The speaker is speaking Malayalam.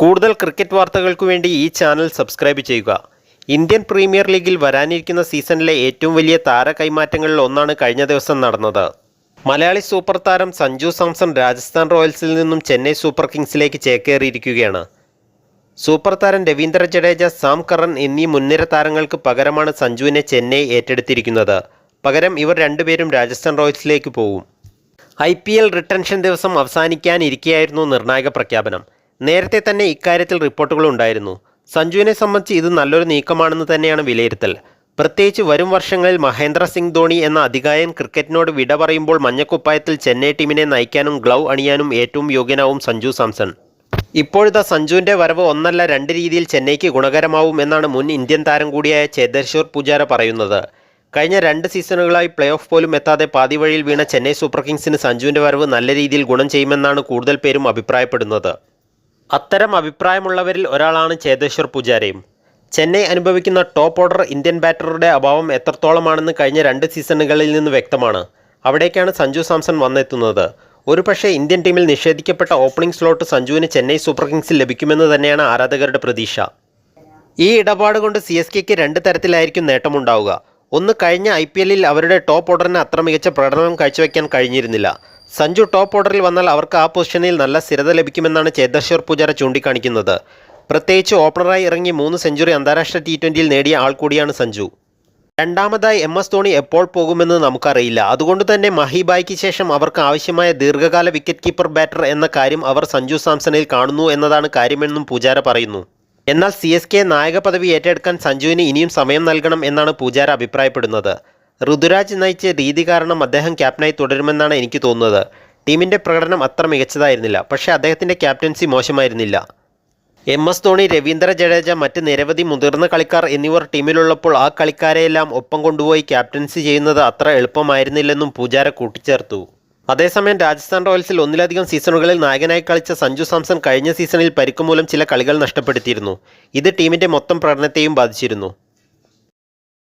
കൂടുതൽ ക്രിക്കറ്റ് വാർത്തകൾക്ക് വേണ്ടി ഈ ചാനൽ സബ്സ്ക്രൈബ് ചെയ്യുക. ഇന്ത്യൻ പ്രീമിയർ ലീഗിൽ വരാനിരിക്കുന്ന സീസണിലെ ഏറ്റവും വലിയ താര കൈമാറ്റങ്ങളിൽ ഒന്നാണ് കഴിഞ്ഞ ദിവസം നടന്നത്. മലയാളി സൂപ്പർ താരം സഞ്ജു സാംസൺ രാജസ്ഥാൻ റോയൽസിൽ നിന്നും ചെന്നൈ സൂപ്പർ കിങ്സിലേക്ക് ചേക്കേറിയിരിക്കുകയാണ്. സൂപ്പർ താരം രവീന്ദ്ര ജഡേജ സാം കറൻ എന്നീ മുൻനിര താരങ്ങൾക്ക് പകരമാണ് സഞ്ജുവിനെ ചെന്നൈ ഏറ്റെടുത്തിരിക്കുന്നത്. പകരം ഇവർ രണ്ടുപേരും രാജസ്ഥാൻ റോയൽസിലേക്ക് പോകും ഐ പി എൽ റിട്ടൻഷൻ ദിവസം അവസാനിക്കാനിരിക്കെയായിരുന്നു നിർണായക പ്രഖ്യാപനം. നേരത്തെ തന്നെ ഇക്കാര്യത്തിൽ റിപ്പോർട്ടുകൾ ഉണ്ടായിരുന്നു സഞ്ജുവിനെ സംബന്ധിച്ച് ഇത് നല്ലൊരു നീക്കമാണെന്ന് തന്നെയാണ് വിലയിരുത്തൽ. പ്രത്യേകിച്ച് വരും വർഷങ്ങളിൽ മഹേന്ദ്ര സിംഗ് ധോണി എന്ന അധികായൻ ക്രിക്കറ്റിനോട് വിട പറയുമ്പോൾ മഞ്ഞക്കുപ്പായത്തിൽ ചെന്നൈ ടീമിനെ നയിക്കാനും ഗ്ലൗ അണിയാനും ഏറ്റവും യോഗ്യനാവും സഞ്ജു സാംസൺ. ഇപ്പോഴത്തെ സഞ്ജുവിന്റെ വരവ് ഒന്നല്ല രണ്ട് രീതിയിൽ ചെന്നൈക്ക് ഗുണകരമാവും എന്നാണ് മുൻ ഇന്ത്യൻ താരം കൂടിയായ ചേതേശ്വർ പൂജാര പറയുന്നത്. കഴിഞ്ഞ രണ്ട് സീസണുകളായി പ്ലേ ഓഫ് പോലും എത്താതെ പാതി വഴിയിൽ വീണ ചെന്നൈ സൂപ്പർ കിങ്സിന് സഞ്ജുവിന്റെ വരവ് നല്ല രീതിയിൽ ഗുണം ചെയ്യുമെന്നാണ് കൂടുതൽ പേരും അഭിപ്രായപ്പെടുന്നത്. അത്തരം അഭിപ്രായമുള്ളവരിൽ ഒരാളാണ് ചേതേശ്വർ പൂജാരയും. ചെന്നൈ അനുഭവിക്കുന്ന ടോപ്പ് ഓർഡർ ഇന്ത്യൻ ബാറ്ററുടെ അഭാവം എത്രത്തോളമാണെന്ന് കഴിഞ്ഞ രണ്ട് സീസണുകളിൽ നിന്ന് വ്യക്തമാണ്. അവിടേക്കാണ് സഞ്ജു സാംസൺ വന്നെത്തുന്നത്. ഒരുപക്ഷേ ഇന്ത്യൻ ടീമിൽ നിഷേധിക്കപ്പെട്ട ഓപ്പണിംഗ് സ്ലോട്ട് സഞ്ജുവിന് ചെന്നൈ സൂപ്പർ കിങ്സിൽ ലഭിക്കുമെന്ന് തന്നെയാണ് ആരാധകരുടെ പ്രതീക്ഷ. ഈ ഇടപാട് കൊണ്ട് സി എസ് കെക്ക് രണ്ട് തരത്തിലായിരിക്കും നേട്ടമുണ്ടാവുക. ഒന്ന് കഴിഞ്ഞ ഐ പി എല്ലിൽ അവരുടെ ടോപ്പ് ഓർഡറിന് അത്ര മികച്ച പ്രകടനം കാഴ്ചവെക്കാൻ കഴിഞ്ഞിരുന്നില്ല. സഞ്ജു ടോപ്പ് ഓർഡറിൽ വന്നാൽ അവർക്ക് ആ പൊസിഷനിൽ നല്ല സ്ഥിരത ലഭിക്കുമെന്നാണ് ചേതേശ്വർ പൂജാര ചൂണ്ടിക്കാണിക്കുന്നത്. പ്രത്യേകിച്ച് ഓപ്പണറായി ഇറങ്ങി മൂന്ന് സെഞ്ചുറി അന്താരാഷ്ട്ര ടി ട്വന്റിയിൽ നേടിയ ആൾ കൂടിയാണ് സഞ്ജു. രണ്ടാമതായി എം എസ് ധോണി എപ്പോൾ പോകുമെന്ന് നമുക്കറിയില്ല. അതുകൊണ്ട് തന്നെ മഹിബായ്ക്ക് ശേഷം അവർക്ക് ആവശ്യമായ ദീർഘകാല വിക്കറ്റ് കീപ്പർ ബാറ്റർ എന്ന കാര്യം അവർ സഞ്ജു സാംസണിൽ കാണുന്നു എന്നതാണ് കാര്യമെന്നും പൂജാര പറയുന്നു. എന്നാൽ സി എസ് കെ നായക പദവി ഏറ്റെടുക്കാൻ സഞ്ജുവിന് ഇനിയും സമയം നൽകണം എന്നാണ് പൂജാര അഭിപ്രായപ്പെടുന്നത്. ഋതുരാജ് നയിച്ച രീതി കാരണം അദ്ദേഹം ക്യാപ്റ്റനായി തുടരുമെന്നാണ് എനിക്ക് തോന്നുന്നത്. ടീമിന്റെ പ്രകടനം അത്ര മികച്ചതായിരുന്നില്ല. പക്ഷേ അദ്ദേഹത്തിന്റെ ക്യാപ്റ്റൻസി മോശമായിരുന്നില്ല. എം എസ് ധോണി രവീന്ദ്ര ജഡേജ മറ്റ് നിരവധി മുതിർന്ന കളിക്കാർ എന്നിവർ ടീമിലുള്ളപ്പോൾ ആ കളിക്കാരെയെല്ലാം ഒപ്പം കൊണ്ടുപോയി ക്യാപ്റ്റൻസി ചെയ്യുന്നത് അത്ര എളുപ്പമായിരുന്നില്ലെന്നും പൂജാര കൂട്ടിച്ചേർത്തു. അതേസമയം രാജസ്ഥാൻ റോയൽസിൽ ഒന്നിലധികം സീസണുകളിൽ നായകനായി കളിച്ച സഞ്ജു സാംസൺ കഴിഞ്ഞ സീസണിൽ പരിക്കുമൂലം ചില കളികൾ നഷ്ടപ്പെടുത്തിയിരുന്നു. ഇത് ടീമിന്റെ മൊത്തം പ്രകടനത്തെയും ബാധിച്ചിരുന്നു.